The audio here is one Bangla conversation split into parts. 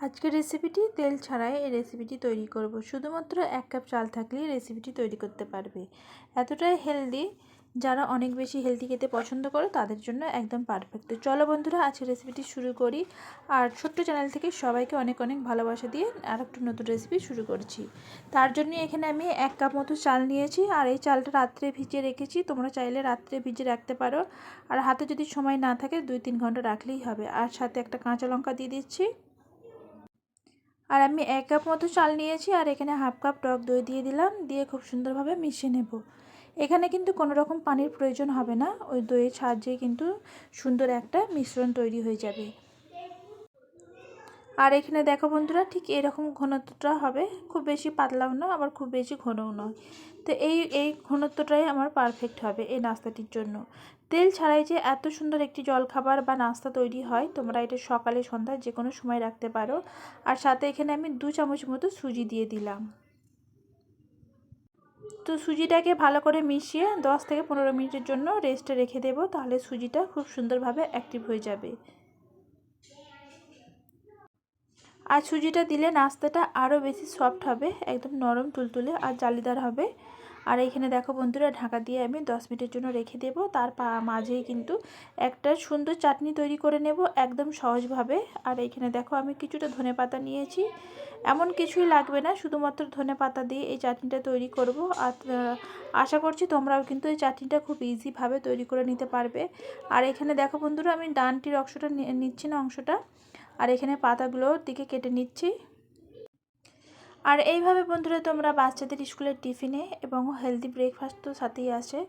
আজকের রেসিপিটি তেল ছাড়াই এই রেসিপিটি তৈরি করব। শুধুমাত্র এক কাপ চাল থাকলেই রেসিপিটি তৈরি করতে পারবে। এতটাই হেলদি যারা অনেক বেশি হেলদি খেতে পছন্দ করে তাদের জন্য একদম পারফেক্ট চলো বন্ধুরা, আজকের রেসিপিটি শুরু করি। আর ছোট্ট চ্যানেল থেকে সবাইকে অনেক অনেক ভালোবাসা দিয়ে আর একটা নতুন রেসিপি শুরু করছি। তার জন্য এখানে আমি এক কাপ মতো চাল নিয়েছি। আর এই চালটা রাত্রে ভিজিয়ে রেখেছি। তোমরা চাইলে রাত্রে ভিজিয়ে রাখতে পারো। আর হাতে যদি সময় না থাকে দুই তিন ঘণ্টা রাখলেই হবে। আর সাথে একটা কাঁচা লঙ্কা দিয়ে দিচ্ছি। আর আমি এক কাপ মতো চাল নিয়েছি আর এখানে হাফ কাপ টক দই দিয়ে দিলাম, দিয়ে খুব সুন্দরভাবে মিশিয়ে নেব। এখানে কিন্তু কোনো রকম পানির প্রয়োজন হবে না, ওই দইয়ের সাহায্যে কিন্তু সুন্দর একটা মিশ্রণ তৈরি হয়ে যাবে। আর এখানে দেখো বন্ধুরা, ঠিক এরকম ঘনত্বটা হবে। খুব বেশি পাতলাও না আবার খুব বেশি ঘনও নয়। তো এই এই ঘনত্বটাই আমার পারফেক্ট হবে এই নাস্তাটির জন্য। তেল ছাড়াই যে এত সুন্দর একটি জলখাবার বা নাস্তা তৈরি হয়, তোমরা এটা সকালে সন্ধ্যা যে কোনো সময় রাখতে পারো। আর সাথে এখানে আমি দু চামচ মতো সুজি দিয়ে দিলাম। তো সুজিটাকে ভালো করে মিশিয়ে 10 থেকে পনেরো মিনিটের জন্য রেস্টে রেখে দেবো, তাহলে সুজিটা খুব সুন্দরভাবে অ্যাক্টিভ হয়ে যাবে। আর সুজিটা দিলে নাস্তাটা আরও বেশি সফট হবে, একদম নরম তুলতুলে আর জালিদার হবে। আর এইখানে দেখো বন্ধুরা, ঢাকা দিয়ে আমি দশ মিনিটের জন্য রেখে দেব। তার মাঝেই কিন্তু একটা সুন্দর চাটনি তৈরি করে নেব একদম সহজভাবে। আর এইখানে দেখো আমি কিছুটা ধনে পাতা নিয়েছি। এমন কিছুই লাগবে না, শুধুমাত্র ধনে পাতা দিয়ে এই চাটনিটা তৈরি করব। আর আশা করছি তোমরাও কিন্তু এই চাটনিটা খুব ইজিভাবে তৈরি করে নিতে পারবে। আর এখানে দেখো বন্ধুরা, আমি ডানটির অংশটা নিচ্ছি না অংশটা। আর এখানে পাতাগুলোর দিকে কেটে নিচ্ছি। আর এইভাবে বন্ধুরা তোমরা বাচ্চাদের স্কুলের টিফিনে এবং হেলদি ব্রেকফাস্ট তো সাথেই আসে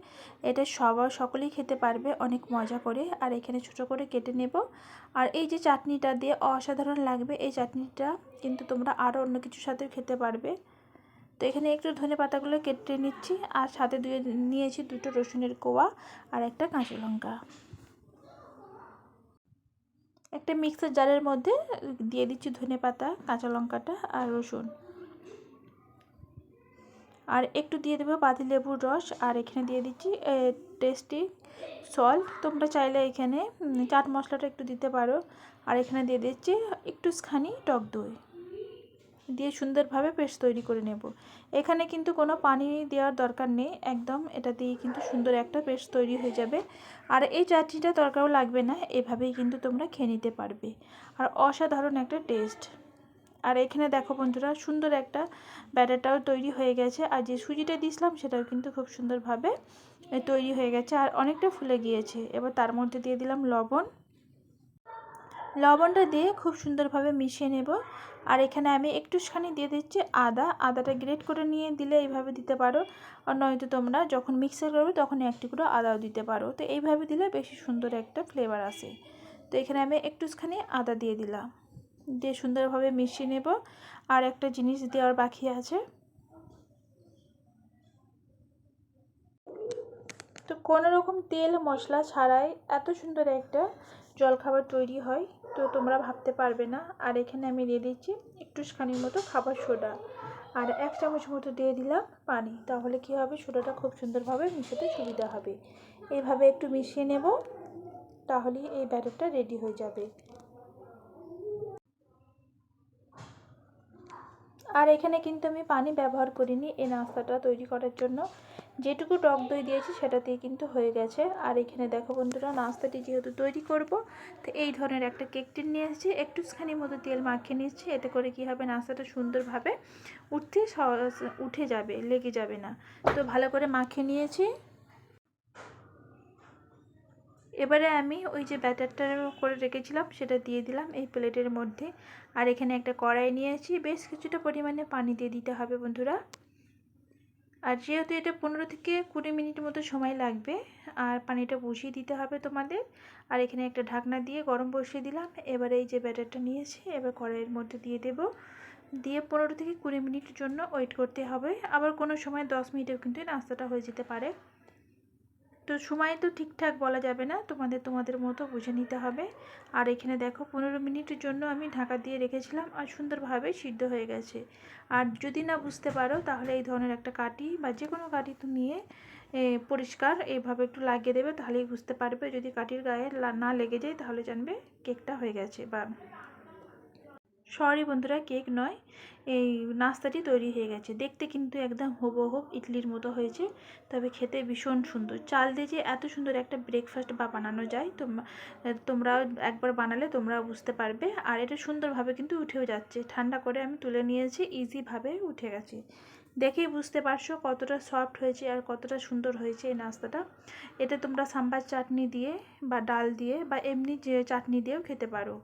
এটা সবাই, সকলেই খেতে পারবে, অনেক মজা করে। আর এখানে ছোটো করে কেটে নেব। আর এই যে চাটনিটা দিয়ে অসাধারণ লাগবে, এই চাটনিটা কিন্তু তোমরা আরও অন্য কিছুর সাথেও খেতে পারবে। তো এখানে একটু ধনে পাতাগুলো কেটে নিচ্ছি। আর সাথে দুয়ে নিয়েছি দুটো রসুনের কোয়া আর একটা কাঁচা লঙ্কা। একটা মিক্সার জারের মধ্যে দিয়ে দিচ্ছি ধনে পাতা, কাঁচা লঙ্কাটা আর রসুন। আর একটু দিয়ে দেবো লেবুর রস, আর এখানে দিয়ে দিচ্ছি টেস্টি সল্ট তোমরা চাইলে এখানে চাট মশলাটা একটু দিতে পারো। আর এখানে দিয়ে দিচ্ছি একটু খানি টক দই। দিয়ে সুন্দরভাবে পেস্ট তৈরি করে নেব। এখানে কিন্তু কোনো পানি দেওয়ার দরকার নেই, একদম এটা দিয়ে কিন্তু সুন্দর একটা পেস্ট তৈরি হয়ে যাবে। আর এই চাটনিটা দরকারও লাগবে না, এভাবেই কিন্তু তোমরা খেয়ে নিতে পারবে। আর অসাধারণ একটা টেস্ট। আর এখানে দেখো বন্ধুরা, সুন্দর একটা ব্যাটারটাও তৈরি হয়ে গেছে। আর যে সুজিটা দিয়েছিলাম, সেটাও কিন্তু খুব সুন্দরভাবে তৈরি হয়ে গেছে। আর অনেকটা ফুলে গিয়েছে। এবার তার মধ্যে দিয়ে দিলাম লবণ। লবণটা দিয়ে খুব সুন্দরভাবে মিশিয়ে নেব। আর এখানে আমি একটুখানি দিয়ে দিচ্ছি আদা। আদাটা গ্রেট করে নিয়ে দিলে এইভাবে দিতে পারো। আর নয়তো তোমরা যখন মিক্সার করবে তখন একটু করে আদাও দিতে পারো। তো এইভাবে দিলে বেশি সুন্দর একটা ফ্লেভার আসে। তো এখানে আমি একটুখানি আদা দিয়ে দিলাম। দিয়ে সুন্দরভাবে মিশিয়ে নেব। আর একটা জিনিস দেওয়ার বাকি আছে। তো কোনো রকম তেল মশলা ছাড়াই এত সুন্দর একটা জলখাবার তৈরি হয়, তো তোমরা ভাবতে পারবে না। আর এখানে আমি দিয়ে দিচ্ছি একটুখানির মতো খাবার সোডা। আর এক চামচ মতো দিয়ে দিলাম পানি। তাহলে কি হবে? সোডাটা খুব সুন্দরভাবে মিশাতে সুবিধা হবে। এইভাবে একটু মিশিয়ে নেব, তাহলেই এই ব্যাটারটা রেডি হয়ে যাবে। আর এখানে কিন্তু আমি পানি ব্যবহার করিনি এই নাস্তাটা তৈরি করার জন্য। যেটুকু টক দই দিয়েছি সেটাতেই কিন্তু হয়ে গেছে। আর এখানে দেখো বন্ধুরা, নাস্তাটি যেহেতু তৈরি করব, তো এই ধরনের একটা কেক টিন নিয়ে এসেছি। একটুখানি মতো তেল মাখিয়ে নিচ্ছি, এতে করে কি হবে নাস্তাটা সুন্দরভাবে উঠতে উঠে যাবে, লেগে যাবে না। তো ভালো করে মাখিয়ে নিয়েছি। এবারে আমি ওই যে ব্যাটারটা করে রেখেছিলাম, সেটা দিয়ে দিলাম এই প্লেটের মধ্যে। আর এখানে একটা কড়াই নিয়েছি বেশ কিছুটা পরিমাণে পানি দিয়ে দিতে হবে বন্ধুরা। আর যেহেতু এটা পনেরো থেকে কুড়ি মিনিট মতো সময় লাগবে, আর পানিটা বসিয়ে দিতে হবে তোমাদের, আর এখানে একটা ঢাকনা দিয়ে গরম বসিয়ে দিলাম, এবারে এই যে ব্যাটারটা নিয়েছি, এবার কড়াইয়ের মধ্যে দিয়ে দেব। দিয়ে পনেরো থেকে কুড়ি মিনিটের জন্য ওয়েট করতে হবে, আবার কোনো সময় দশ মিনিটেও কিন্তু নাস্তাটা হয়ে যেতে পারে। তো সময় তো ঠিকঠাক বলা যাবে না, তোমাদের তোমাদের মতো বুঝে নিতে হবে। আর এখানে দেখো পনেরো মিনিটের জন্য আমি ঢাকা দিয়ে রেখেছিলাম আর সুন্দরভাবে সিদ্ধ হয়ে গেছে। আর যদি না বুঝতে পারো তাহলে এই ধরনের একটা কাটি বা যে কোনো কাটি তো নিয়ে পরিষ্কার এইভাবে একটু লাগিয়ে দেবে তাহলেই বুঝতে পারবে। যদি কাটির গায়ে না লেগে যায় তাহলে জানবে কেকটা হয়ে গেছে বা সরি বন্ধুরা, কেক নয়, এই নাস্তাটি তৈরি হয়ে গেছে। দেখতে কিন্তু একদম হুবহু ইডলির মতো হয়েছে, তবে খেতে ভীষণ সুন্দর। চাল দিয়ে যে এত সুন্দর একটা ব্রেকফাস্ট বা বানানো যায় তোমরা তোমরা একবার বানালে তোমরা বুঝতে পারবে। আর এটা সুন্দরভাবে কিন্তু উঠেও যাচ্ছে। ঠান্ডা করে আমি তুলে নিয়েছি ইজিভাবে উঠে গেছে। দেখেই বুঝতে পারছ কতটা সফট হয়েছে আর কতটা সুন্দর হয়েছে এই নাস্তাটা। এতে তোমরা সাম্বার চাটনি দিয়ে বা ডাল দিয়ে বা এমনি যে চাটনি দিয়েও খেতে পারো।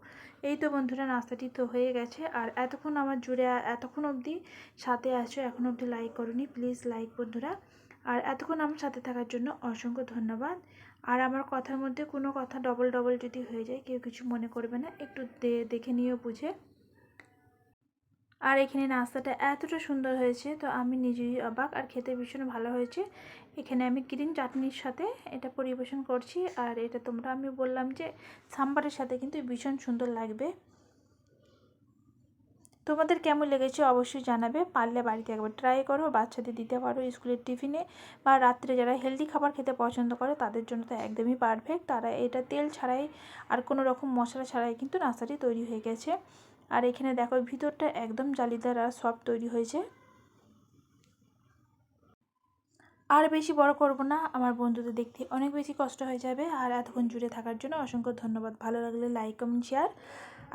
এই তো বন্ধুরা, নাস্তাটি তো হয়ে গেছে। আর এতক্ষণ আমার জুড়ে এতক্ষণ অবধি সাথে আছো, এখন অবধি লাইক করনি, প্লিজ লাইক বন্ধুরা। আর এতক্ষণ আমার সাথে থাকার জন্য অসংখ্য ধন্যবাদ। আর আমার কথার মধ্যে কোনো কথা ডবল ডবল যদি হয়ে যায়, কেউ কিছু মনে করবে না, একটু দেখে নিয়েও বুঝে। আর এখানে নাস্তাটা এতটা সুন্দর হয়েছে, তো আমি নিজেই অবাক আর খেতে ভীষণ ভালো হয়েছে। এখানে আমি গ্রিন চাটনির সাথে এটা পরিবেশন করছি আর এটা তোমরা, আমি বললাম যে সাম্বারের সাথে কিন্তু ভীষণ সুন্দর লাগবে। তোমাদের কেমন লেগেছে অবশ্যই জানাবে, পারলে বাড়িতে একবার ট্রাই করো, বাচ্চাদের দিতে পারো স্কুলের টিফিনে বা রাত্রে যারা হেলদি খাবার খেতে পছন্দ করে, তাদের জন্য তো একদমই পারফেক্ট তারা এটা তেল ছাড়াই আর কোনো রকম মশলা ছাড়াই কিন্তু নাস্তাটি তৈরি হয়ে গেছে। আর এখানে দেখো ভিতরটা একদম জালিদার আর সব তৈরি হয়েছে। আর বেশি বড় করব না, আমার বন্ধুদের দেখতে অনেক বেশি কষ্ট হয়ে যাবে। আর এতক্ষণ জুড়ে থাকার জন্য অসংখ্য ধন্যবাদ। ভালো লাগলে লাইক কমেন্ট শেয়ার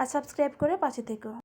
আর সাবস্ক্রাইব করে পাশে থেকো।